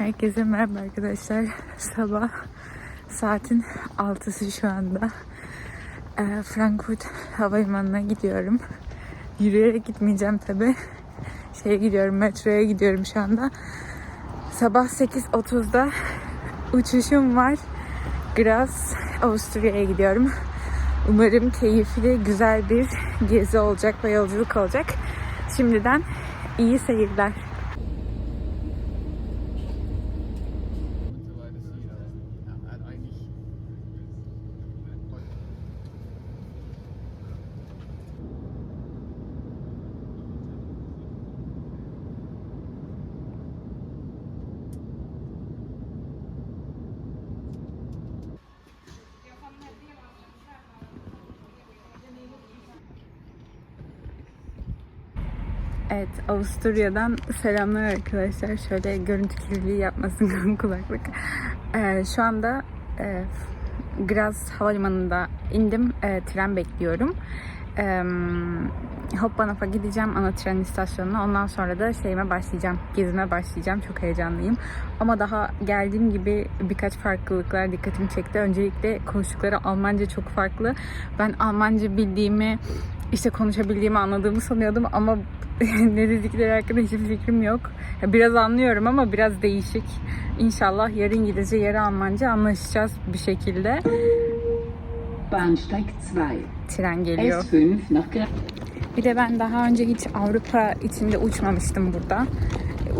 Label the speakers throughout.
Speaker 1: Herkese merhaba arkadaşlar. Sabah saatin 6'sı şu anda. Ee, Frankfurt Havalimanı'na gidiyorum. Yürüyerek gitmeyeceğim tabi. Şeye gidiyorum, metroya gidiyorum şu anda. Sabah 8.30'da uçuşum var. Graz, Avusturya'ya gidiyorum. Umarım keyifli, güzel bir gezi olacak ve yolculuk olacak. Şimdiden iyi seyirler. Evet, Avusturya'dan selamlar arkadaşlar. Şöyle görüntü kirliliği yapmasın kulaklık. Ee, şu anda e, Graz Havalimanı'nda indim. E, tren bekliyorum. E, Hoppanop'a gideceğim ana tren istasyonuna. Ondan sonra da şeyime başlayacağım. Gezime başlayacağım. Çok heyecanlıyım. Ama daha geldiğim gibi birkaç farklılıklar dikkatimi çekti. Öncelikle konuştukları Almanca çok farklı. Ben Almanca bildiğimi işte konuşabildiğimi anladığımı sanıyordum ama ne dedikleri hakkında hiçbir fikrim yok. Biraz anlıyorum ama biraz değişik. İnşallah yarı İngilizce, yarı Almanca anlaşacağız bir şekilde.
Speaker 2: Bahnsteig 2.
Speaker 1: Tren geliyor.
Speaker 2: S5 nach Graz.
Speaker 1: Bir de ben daha önce hiç Avrupa içinde uçmamıştım burada.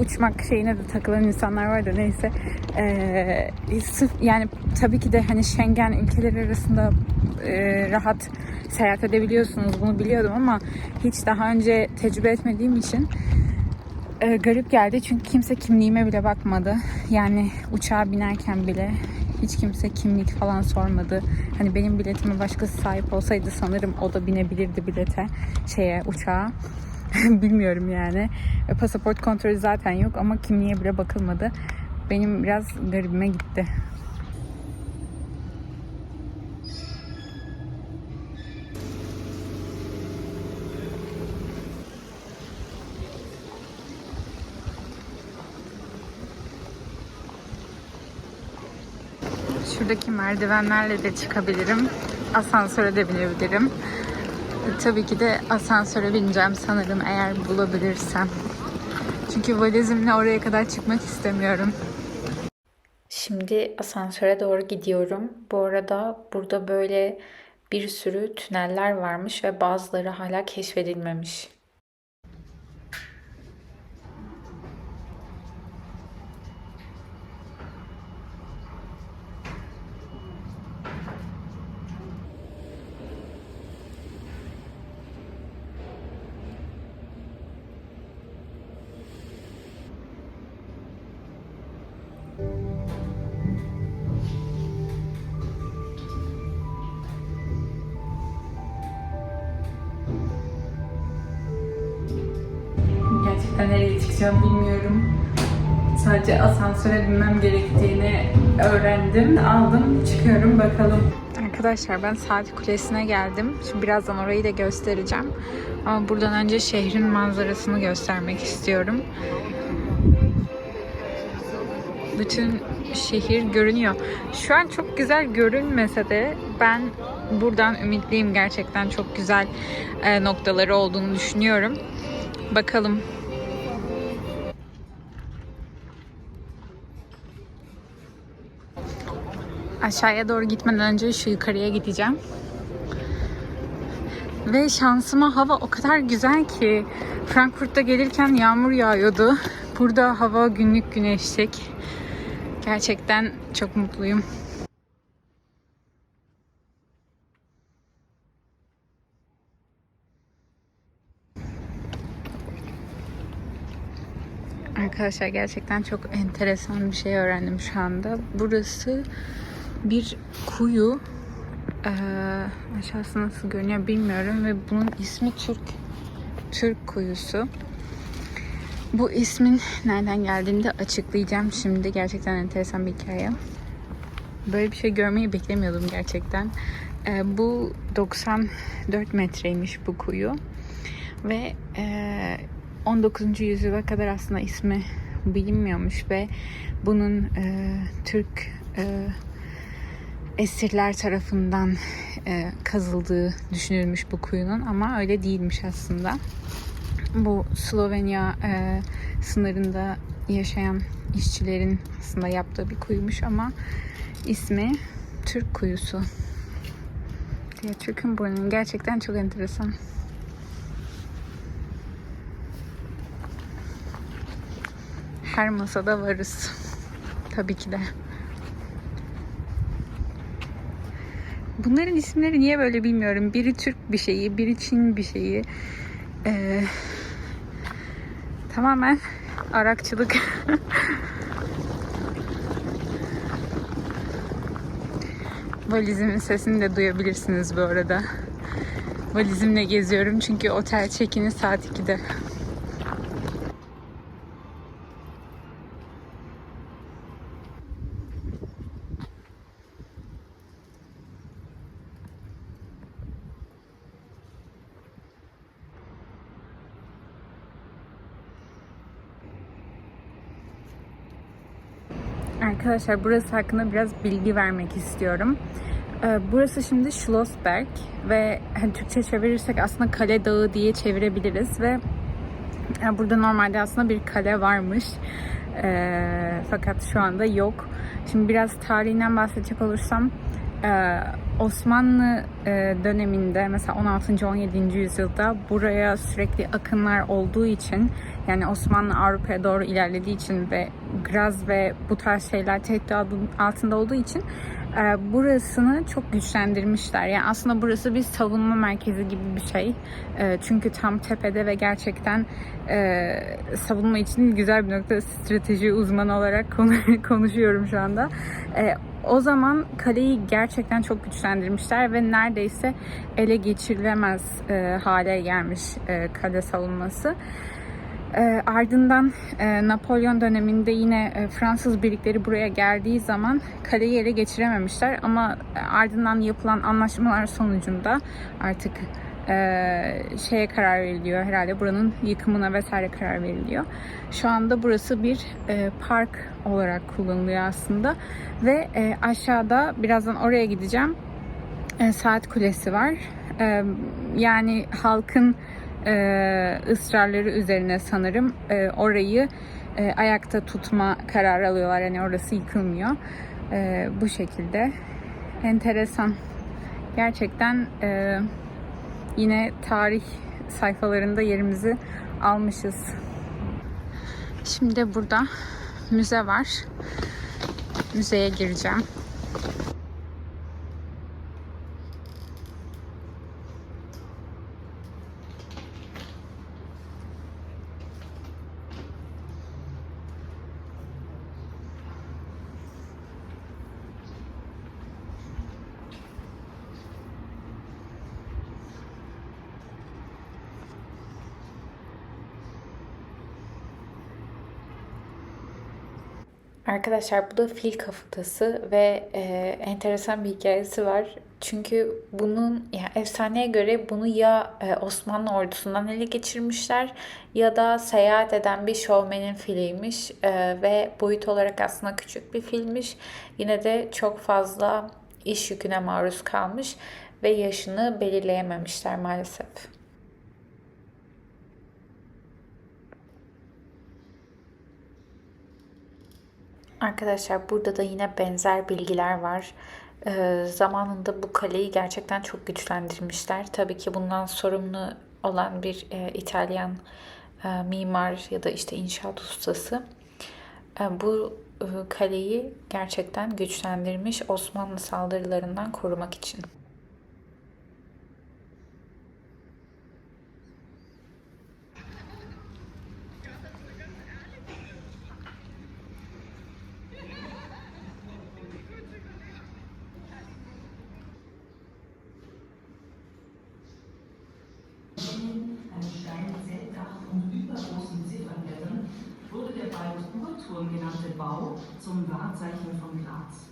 Speaker 1: Uçmak şeyine de takılan insanlar var da neyse. Ee, sırf yani tabii ki de hani Schengen ülkeleri arasında e, rahat seyahat edebiliyorsunuz. Bunu biliyordum ama hiç daha önce tecrübe etmediğim için e, garip geldi. Çünkü kimse kimliğime bile bakmadı. Yani uçağa binerken bile hiç kimse kimlik falan sormadı. Hani benim biletime başkası sahip olsaydı sanırım o da binebilirdi bilete şeye uçağa. Bilmiyorum yani. E, pasaport kontrolü zaten yok ama kimliğe bile bakılmadı. Benim biraz garibime gitti. Şuradaki merdivenlerle de çıkabilirim. Asansöre de binebilirim. Tabii ki de asansöre bineceğim sanırım eğer bulabilirsem. Çünkü valizimle oraya kadar çıkmak istemiyorum. Şimdi asansöre doğru gidiyorum. Bu arada burada böyle bir sürü tüneller varmış ve bazıları hala keşfedilmemiş. Öğrendim. Aldım, çıkıyorum bakalım. Arkadaşlar ben saat kulesine geldim. Şimdi birazdan orayı da göstereceğim. Ama buradan önce şehrin manzarasını göstermek istiyorum. Bütün şehir görünüyor. Şu an çok güzel görünmese de ben buradan ümitliyim. Gerçekten çok güzel e, noktaları olduğunu düşünüyorum. Bakalım. Aşağıya doğru gitmeden önce şu yukarıya gideceğim. Ve şansıma hava o kadar güzel ki Frankfurt'ta gelirken yağmur yağıyordu. Burada hava günlük güneşlik. Gerçekten çok mutluyum. Arkadaşlar gerçekten çok enteresan bir şey öğrendim şu anda. Burası bir kuyu. Ee, aşağısı nasıl görünüyor bilmiyorum ve bunun ismi Türk Türk kuyusu. Bu ismin nereden geldiğini de açıklayacağım şimdi. Gerçekten enteresan bir hikaye. Böyle bir şey görmeyi beklemiyordum gerçekten. Ee, bu 94 metreymiş bu kuyu. Ve e, 19. yüzyıla kadar aslında ismi bilinmiyormuş ve bunun e, Türk e, esirler tarafından e, kazıldığı düşünülmüş bu kuyunun ama öyle değilmiş aslında. Bu Slovenya e, sınırında yaşayan işçilerin aslında yaptığı bir kuyumuş ama ismi Türk kuyusu. Diye Türk'ün burnunun gerçekten çok enteresan. Her masada varız. Tabii ki de. Bunların isimleri niye böyle bilmiyorum. Biri Türk bir şeyi, biri Çin bir şeyi. Ee, tamamen Arakçılık. Valizimin sesini de duyabilirsiniz bu arada. Valizimle geziyorum çünkü otel çekini saat 2'de. Arkadaşlar burası hakkında biraz bilgi vermek istiyorum. Ee, Burası şimdi Schlossberg ve hani Türkçe çevirirsek aslında Kale Dağı diye çevirebiliriz ve burada normalde aslında bir kale varmış. Ee, fakat şu anda yok. Şimdi biraz tarihinden bahsedecek olursam e, Osmanlı e, döneminde mesela 16. 17. yüzyılda buraya sürekli akınlar olduğu için yani Osmanlı Avrupa'ya doğru ilerlediği için ve Graz ve bu tarz şeyler tehdit altında olduğu için e, burasını çok güçlendirmişler. Yani aslında burası bir savunma merkezi gibi bir şey. E, çünkü tam tepede ve gerçekten savunma için güzel bir nokta. Strateji uzmanı olarak konu- konuşuyorum şu anda. O zaman kaleyi gerçekten çok güçlendirmişler ve neredeyse ele geçirilemez e, hale gelmiş e, kale savunması. E, ardından e, Napolyon döneminde yine e, Fransız birlikleri buraya geldiği zaman kaleyi ele geçirememişler ama e, ardından yapılan anlaşmalar sonucunda artık e, şeye karar veriliyor herhalde buranın yıkımına vesaire karar veriliyor. Şu anda burası bir e, park olarak kullanılıyor aslında ve e, aşağıda birazdan oraya gideceğim e, saat kulesi var. E, yani halkın e, ısrarları üzerine sanırım e, orayı e, ayakta tutma kararı alıyorlar. Yani orası yıkılmıyor. E, bu şekilde. Enteresan. Gerçekten e, yine tarih sayfalarında yerimizi almışız. Şimdi burada müze var. Müzeye gireceğim. Arkadaşlar bu da fil kafatası ve e, enteresan bir hikayesi var. Çünkü bunun yani efsaneye göre bunu ya e, Osmanlı ordusundan ele geçirmişler ya da seyahat eden bir şovmenin filiymiş E, ve boyut olarak aslında küçük bir filmiş. Yine de çok fazla iş yüküne maruz kalmış ve yaşını belirleyememişler maalesef. Arkadaşlar burada da yine benzer bilgiler var. Ee, zamanında bu kaleyi gerçekten çok güçlendirmişler. Tabii ki bundan sorumlu olan bir e, İtalyan e, mimar ya da işte inşaat ustası e, bu e, kaleyi gerçekten güçlendirmiş Osmanlı saldırılarından korumak için.
Speaker 3: Abzeichen von Graz.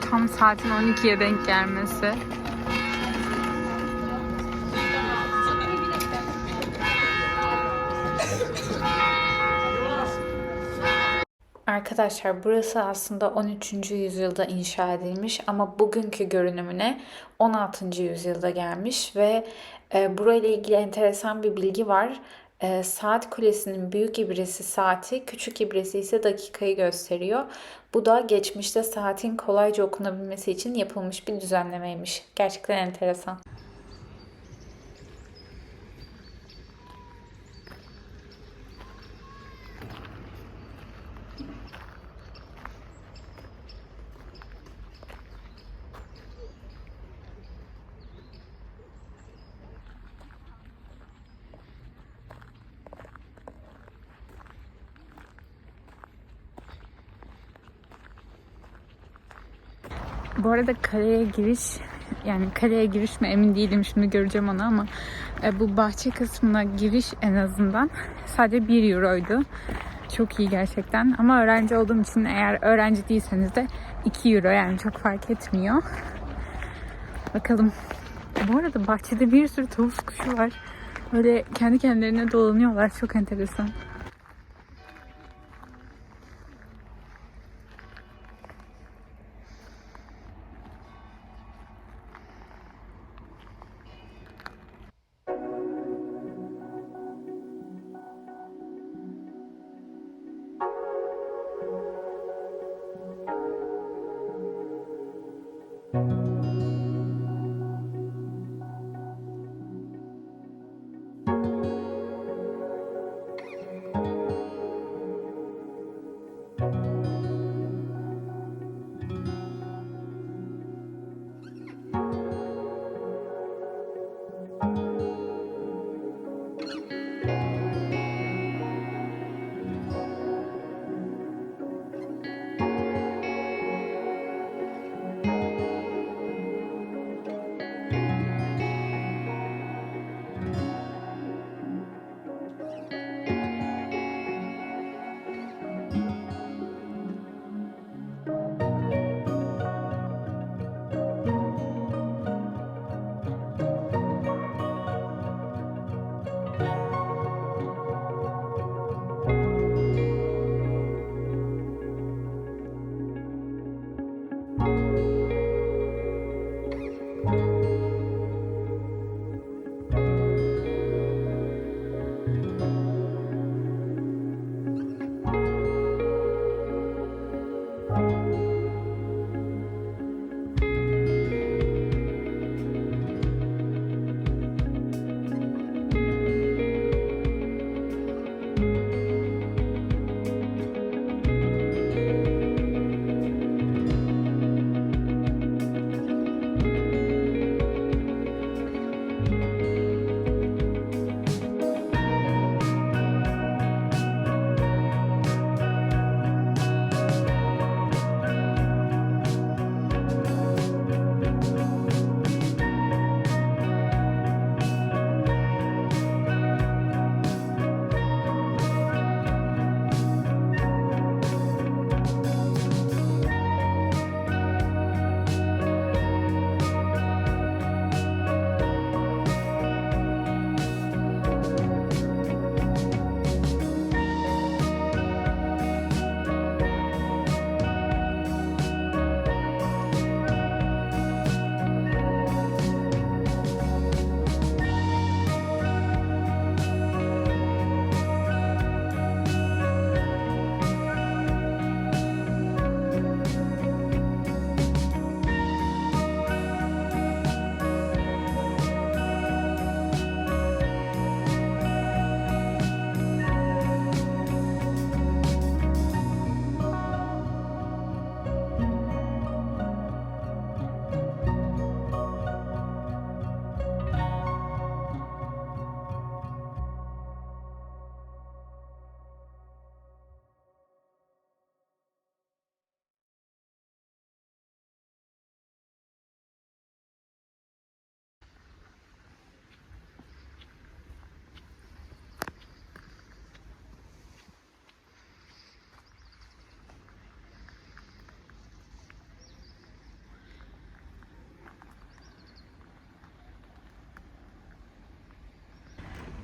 Speaker 1: Tam saatin 12'ye denk gelmesi. Arkadaşlar burası aslında 13. yüzyılda inşa edilmiş ama bugünkü görünümüne 16. yüzyılda gelmiş ve e, burayla ilgili enteresan bir bilgi var. E, saat kulesinin büyük ibresi saati, küçük ibresi ise dakikayı gösteriyor. Bu da geçmişte saatin kolayca okunabilmesi için yapılmış bir düzenlemeymiş. Gerçekten enteresan. Bu arada kaleye giriş yani kaleye giriş mi emin değilim şimdi göreceğim onu ama e, bu bahçe kısmına giriş en azından sadece 1 euroydu. Çok iyi gerçekten ama öğrenci olduğum için eğer öğrenci değilseniz de 2 euro yani çok fark etmiyor. Bakalım. Bu arada bahçede bir sürü tavus kuşu var. Böyle kendi kendilerine dolanıyorlar. Çok enteresan.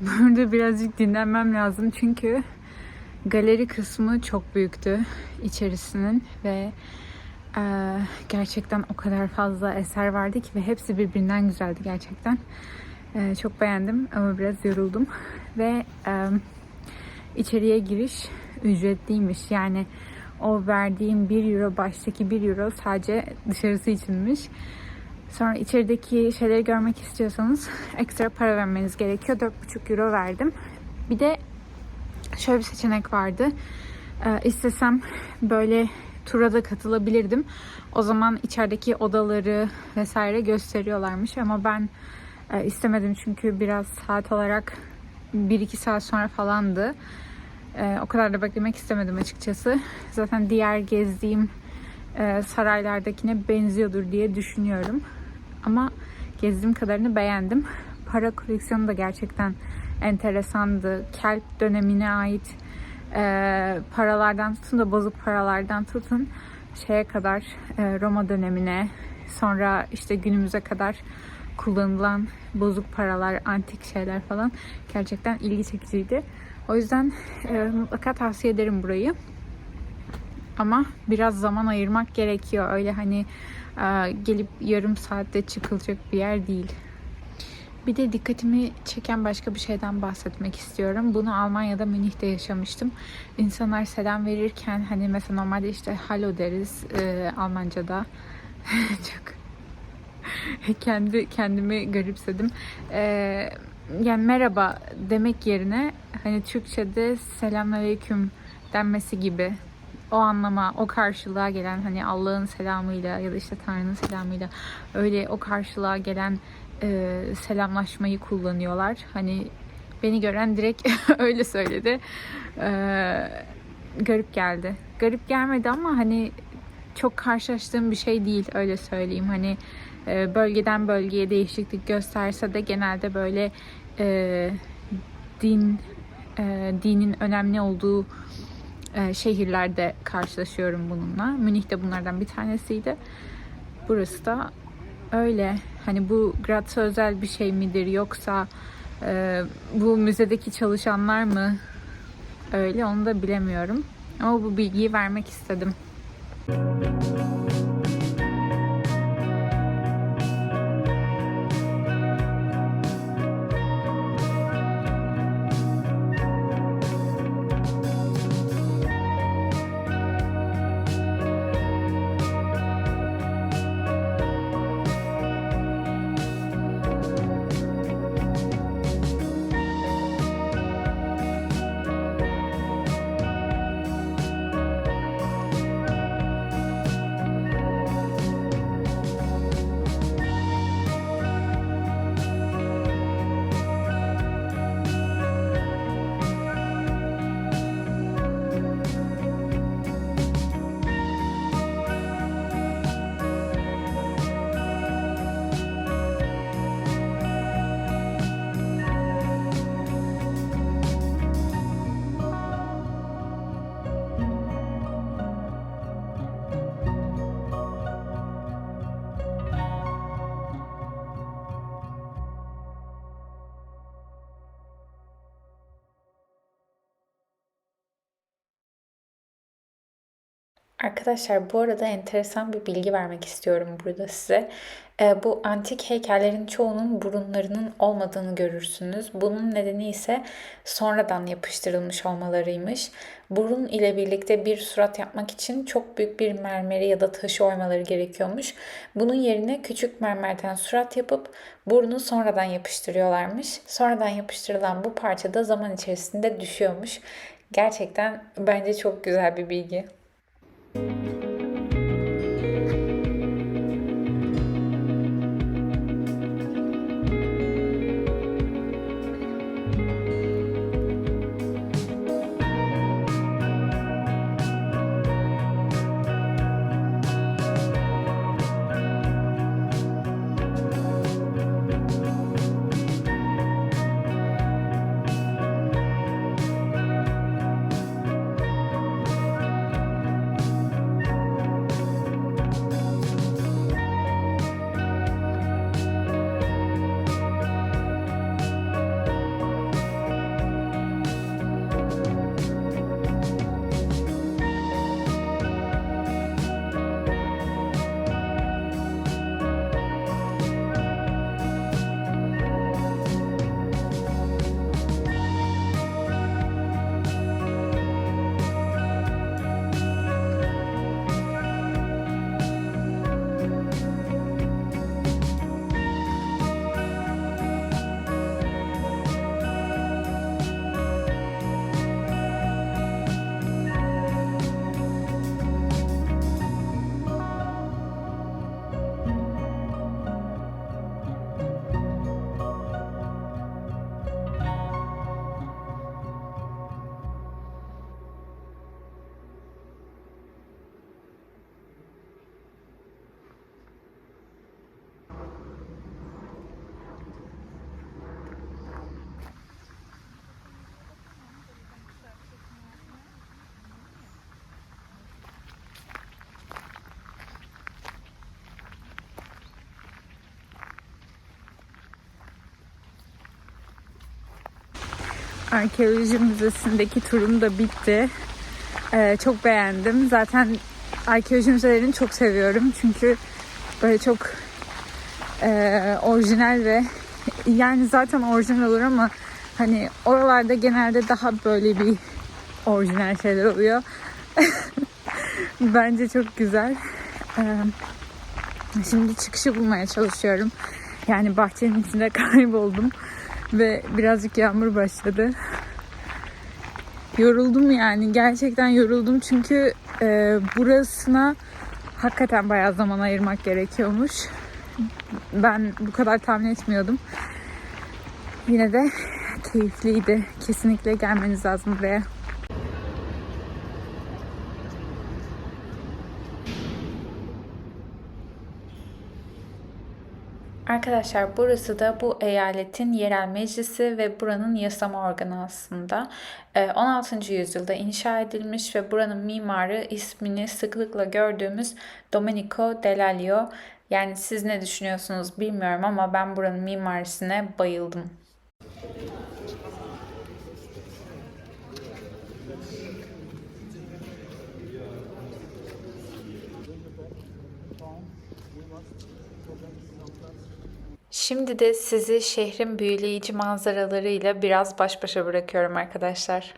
Speaker 1: Burada birazcık dinlenmem lazım çünkü galeri kısmı çok büyüktü içerisinin ve e, gerçekten o kadar fazla eser vardı ki ve hepsi birbirinden güzeldi gerçekten. E, çok beğendim ama biraz yoruldum ve e, içeriye giriş ücretliymiş. Yani o verdiğim 1 euro baştaki 1 euro sadece dışarısı içinmiş. Sonra içerideki şeyleri görmek istiyorsanız ekstra para vermeniz gerekiyor. 4,5 euro verdim. Bir de şöyle bir seçenek vardı. Ee, istesem böyle tura da katılabilirdim. O zaman içerideki odaları vesaire gösteriyorlarmış ama ben e, istemedim çünkü biraz saat olarak 1-2 saat sonra falandı. E, o kadar da beklemek istemedim açıkçası. Zaten diğer gezdiğim e, saraylardakine benziyordur diye düşünüyorum. Ama gezdiğim kadarını beğendim. Para koleksiyonu da gerçekten enteresandı. Kelp dönemine ait e, paralardan tutun da bozuk paralardan tutun şeye kadar e, Roma dönemine sonra işte günümüze kadar kullanılan bozuk paralar, antik şeyler falan gerçekten ilgi çekiciydi. O yüzden e, mutlaka tavsiye ederim burayı. Ama biraz zaman ayırmak gerekiyor. Öyle hani gelip yarım saatte çıkılacak bir yer değil. Bir de dikkatimi çeken başka bir şeyden bahsetmek istiyorum. Bunu Almanya'da Münih'te yaşamıştım. İnsanlar selam verirken hani mesela normalde işte hallo deriz e, Almanca'da. Çok kendi kendimi garipsedim. E, yani merhaba demek yerine hani Türkçe'de selamünaleyküm denmesi gibi o anlama, o karşılığa gelen hani Allah'ın selamıyla ya da işte Tanrı'nın selamıyla öyle o karşılığa gelen e, selamlaşmayı kullanıyorlar. Hani beni gören direkt öyle söyledi. E, garip geldi. Garip gelmedi ama hani çok karşılaştığım bir şey değil öyle söyleyeyim. Hani e, bölgeden bölgeye değişiklik gösterse de genelde böyle e, din e, dinin önemli olduğu e, şehirlerde karşılaşıyorum bununla. Münih de bunlardan bir tanesiydi. Burası da öyle. Hani bu Graz'a özel bir şey midir yoksa e, bu müzedeki çalışanlar mı öyle onu da bilemiyorum. Ama bu bilgiyi vermek istedim. Arkadaşlar bu arada enteresan bir bilgi vermek istiyorum burada size. Ee, bu antik heykellerin çoğunun burunlarının olmadığını görürsünüz. Bunun nedeni ise sonradan yapıştırılmış olmalarıymış. Burun ile birlikte bir surat yapmak için çok büyük bir mermeri ya da taşı oymaları gerekiyormuş. Bunun yerine küçük mermerden surat yapıp burnu sonradan yapıştırıyorlarmış. Sonradan yapıştırılan bu parça da zaman içerisinde düşüyormuş. Gerçekten bence çok güzel bir bilgi. Thank you. Arkeoloji müzesindeki turum da bitti. Ee, çok beğendim. Zaten arkeoloji müzelerini çok seviyorum. Çünkü böyle çok e, orijinal ve yani zaten orijinal olur ama hani oralarda genelde daha böyle bir orijinal şeyler oluyor. Bence çok güzel. Ee, şimdi çıkışı bulmaya çalışıyorum. Yani bahçenin içinde kayboldum ve birazcık yağmur başladı. Yoruldum yani gerçekten yoruldum çünkü e, burasına hakikaten bayağı zaman ayırmak gerekiyormuş. Ben bu kadar tahmin etmiyordum. Yine de keyifliydi. Kesinlikle gelmeniz lazım buraya. Arkadaşlar burası da bu eyaletin yerel meclisi ve buranın yasama organı aslında. Ee, 16. yüzyılda inşa edilmiş ve buranın mimarı ismini sıklıkla gördüğümüz Domenico Dell'Alio. Yani siz ne düşünüyorsunuz bilmiyorum ama ben buranın mimarisine bayıldım. Şimdi de sizi şehrin büyüleyici manzaralarıyla biraz baş başa bırakıyorum arkadaşlar.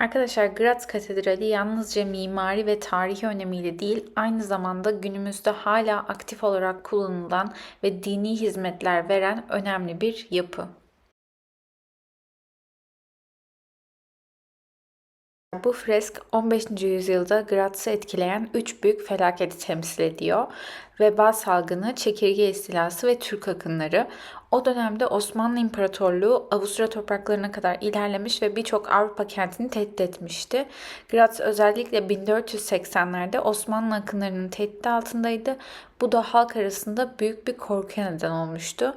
Speaker 1: Arkadaşlar Graz Katedrali yalnızca mimari ve tarihi önemiyle değil, aynı zamanda günümüzde hala aktif olarak kullanılan ve dini hizmetler veren önemli bir yapı. Bu fresk 15. yüzyılda Graz'ı etkileyen üç büyük felaketi temsil ediyor. Veba salgını, çekirge istilası ve Türk akınları. O dönemde Osmanlı İmparatorluğu Avusturya topraklarına kadar ilerlemiş ve birçok Avrupa kentini tehdit etmişti. Graz özellikle 1480'lerde Osmanlı akınlarının tehdidi altındaydı. Bu da halk arasında büyük bir korkuya neden olmuştu.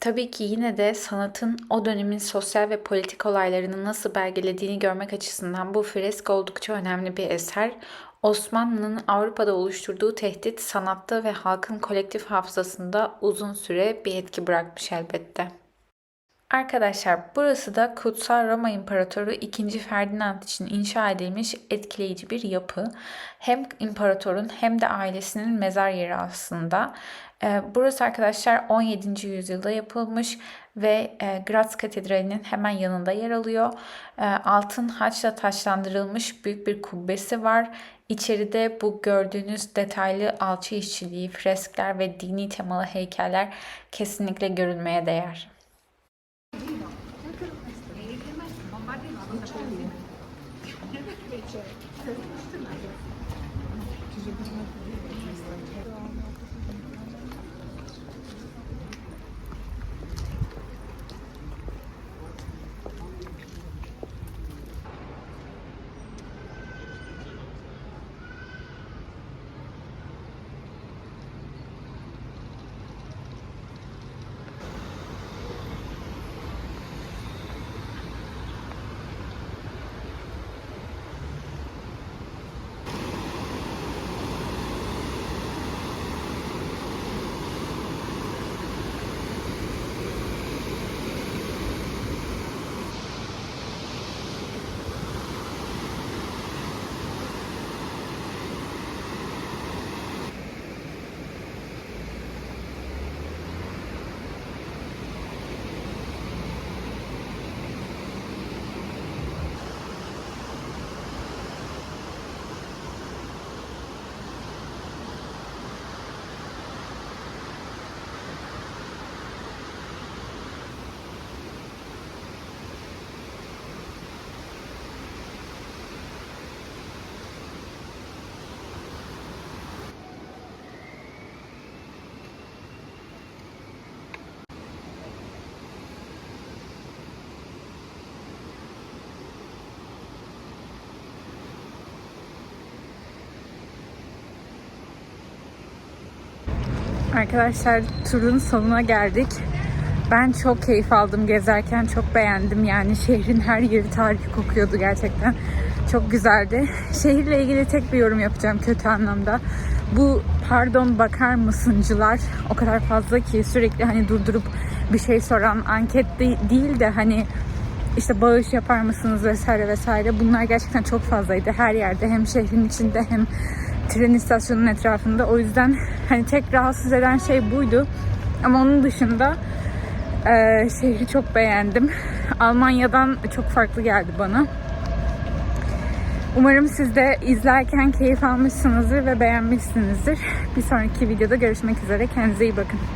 Speaker 1: Tabii ki yine de sanatın o dönemin sosyal ve politik olaylarını nasıl belgelediğini görmek açısından bu fresk oldukça önemli bir eser. Osmanlı'nın Avrupa'da oluşturduğu tehdit sanatta ve halkın kolektif hafızasında uzun süre bir etki bırakmış elbette. Arkadaşlar burası da Kutsal Roma İmparatoru 2. Ferdinand için inşa edilmiş etkileyici bir yapı. Hem imparatorun hem de ailesinin mezar yeri aslında. Ee, Burası arkadaşlar 17. yüzyılda yapılmış ve e, Graz Katedrali'nin hemen yanında yer alıyor. Ee, Altın haçla taşlandırılmış büyük bir kubbesi var. İçeride bu gördüğünüz detaylı alçı işçiliği, freskler ve dini temalı heykeller kesinlikle görülmeye değer. Arkadaşlar turun sonuna geldik. Ben çok keyif aldım gezerken. Çok beğendim. Yani şehrin her yeri tarih kokuyordu gerçekten. Çok güzeldi. Şehirle ilgili tek bir yorum yapacağım kötü anlamda. Bu pardon bakar mısıncılar o kadar fazla ki sürekli hani durdurup bir şey soran anket de- değil de hani işte bağış yapar mısınız vesaire vesaire bunlar gerçekten çok fazlaydı her yerde hem şehrin içinde hem tren istasyonunun etrafında o yüzden hani tek rahatsız eden şey buydu ama onun dışında e, şehri çok beğendim Almanya'dan çok farklı geldi bana Umarım siz de izlerken keyif almışsınızdır ve beğenmişsinizdir. Bir sonraki videoda görüşmek üzere. Kendinize iyi bakın.